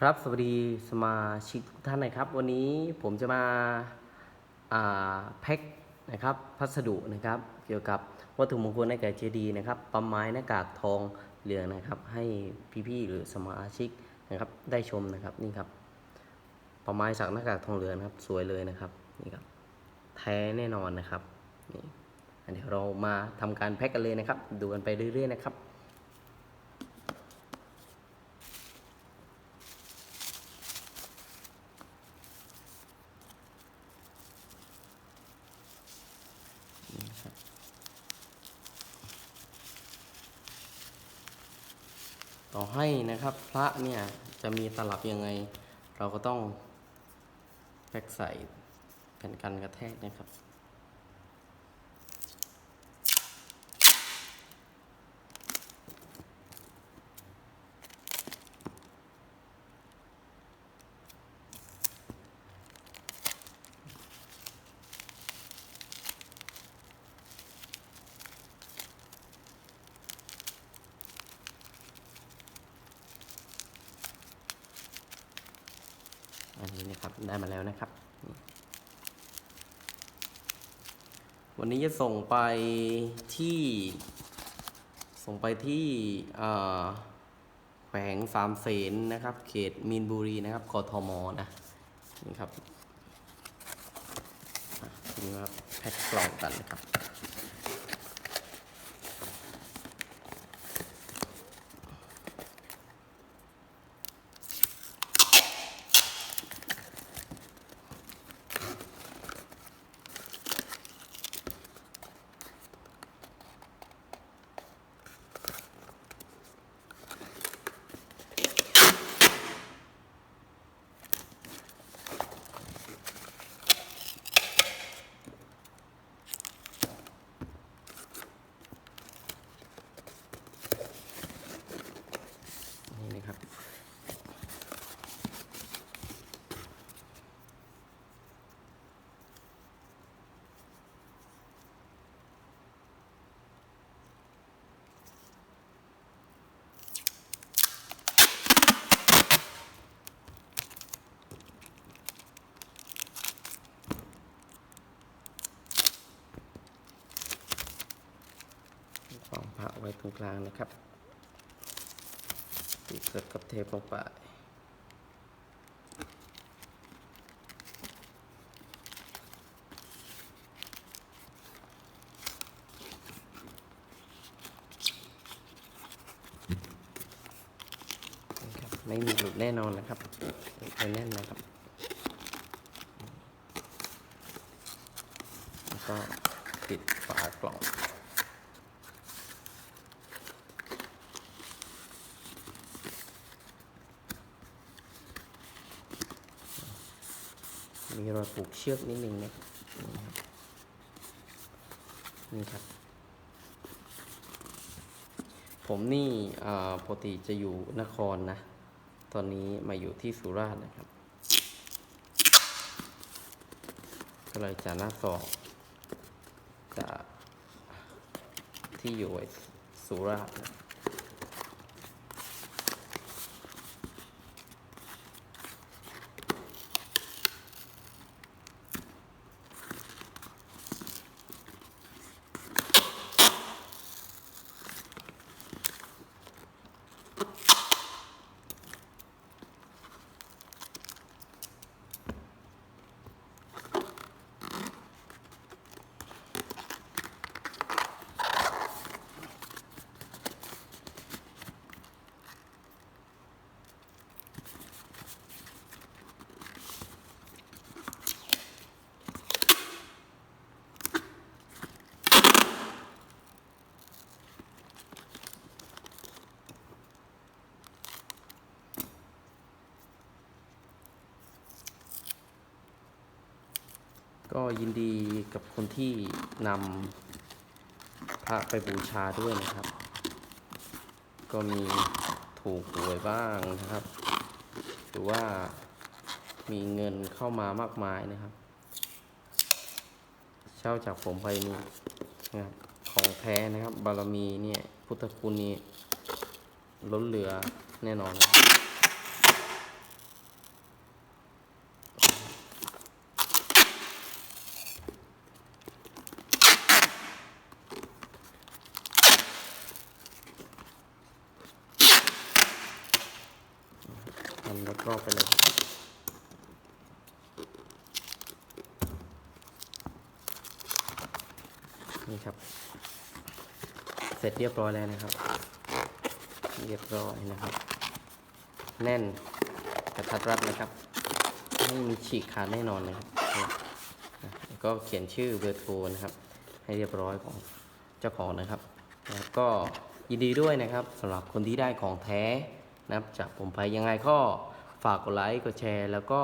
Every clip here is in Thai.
ครับสวัสดีสมาชิกทุกท่านนะครับ วันนี้ผมจะมาแพ็คนะครับพัสดุนะครับ เกี่ยวกับวัตถุมงคลในแก่เจดีย์นะครับปั๊มไม้หน้ากากทองเหลืองนะครับ ให้พี่ๆหรือสมาชิกนะครับ ได้ชมนะครับนี่ครับปั๊มไม้สักหน้ากากทองเหลืองนะครับ สวยเลยนะครับนี่ครับแท้แน่นอนนะครับนี่เดี๋ยวเรามาทำการแพ็คกันเลยนะครับ ดูกันไปเรื่อยๆนะครับ ต่อให้นะครับพระเนี่ยจะมีตลับยังไง เราก็ต้องแพ็กใส่แผ่นกันกระแทกนะครับ อันนี้นะครับ ได้มาแล้วนะครับ วันนี้จะส่งไปที่ ส่งไปที่แขวงสามเสนนะครับ เขตมีนบุรีนะครับกทมนะนี่ครับอะทีนี้มาแพ็คกล่องกันนะครับ วางพระไว้ตรงกลางนะครับติดเกิดกับเทปลงไปไม่มีหลุดแน่นอนนะครับติดไปแน่นนะครับ แล้วก็ปิดฝากล่อง มีรอยผูกเชือกนิดนึงนะครับนี่ครับ ผมนี่ปกติจะอยู่นครนะ ตอนนี้มาอยู่ที่สุราษฎร์นะครับก็เลยจะหน้าสอบจากที่อยู่ไว้สุราษฎร์นะ ก็ยินดีกับคนที่นำพระไปบูชาด้วยนะครับ ก็มีถูกหวยบ้างนะครับ หรือว่ามีเงินเข้ามามากมายนะครับ เช่าจากผมไปนี่นะครับของแท้นะครับ บารมีเนี่ย พุทธคุณนี่ล้นเหลือแน่นอนนะ นรอบๆไปเลยครับนี่ครับ เสร็จเรียบร้อยแล้วนะครับ เรียบร้อยนะครับ แน่นกระทัดรัดนะครับ ไม่มีฉีกขาดแน่นอนนะครับก็เขียนชื่อเบอร์โทรนะครับ ให้เรียบร้อยของเจ้าของนะครับ แล้วก็ยินดีด้วยนะครับสำหรับคนที่ได้ของแท้ นะครับจากผมไปยังไงก็ฝากกดไลค์กดแชร์ แล้วก็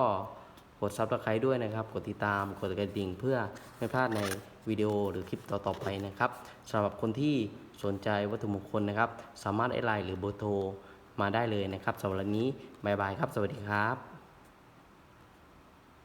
กดซับสไครต์ด้วยนะครับ กดติดตามกดกระดิ่งเพื่อไม่พลาดในวิดีโอหรือคลิปต่อๆไปนะครับสำหรับคนที่สนใจวัตถุมงคลนะครับ สามารถไลน์หรือเบอร์โทรมาได้เลยนะครับสำหรับวันนี้บายบายครับ สวัสดีครับ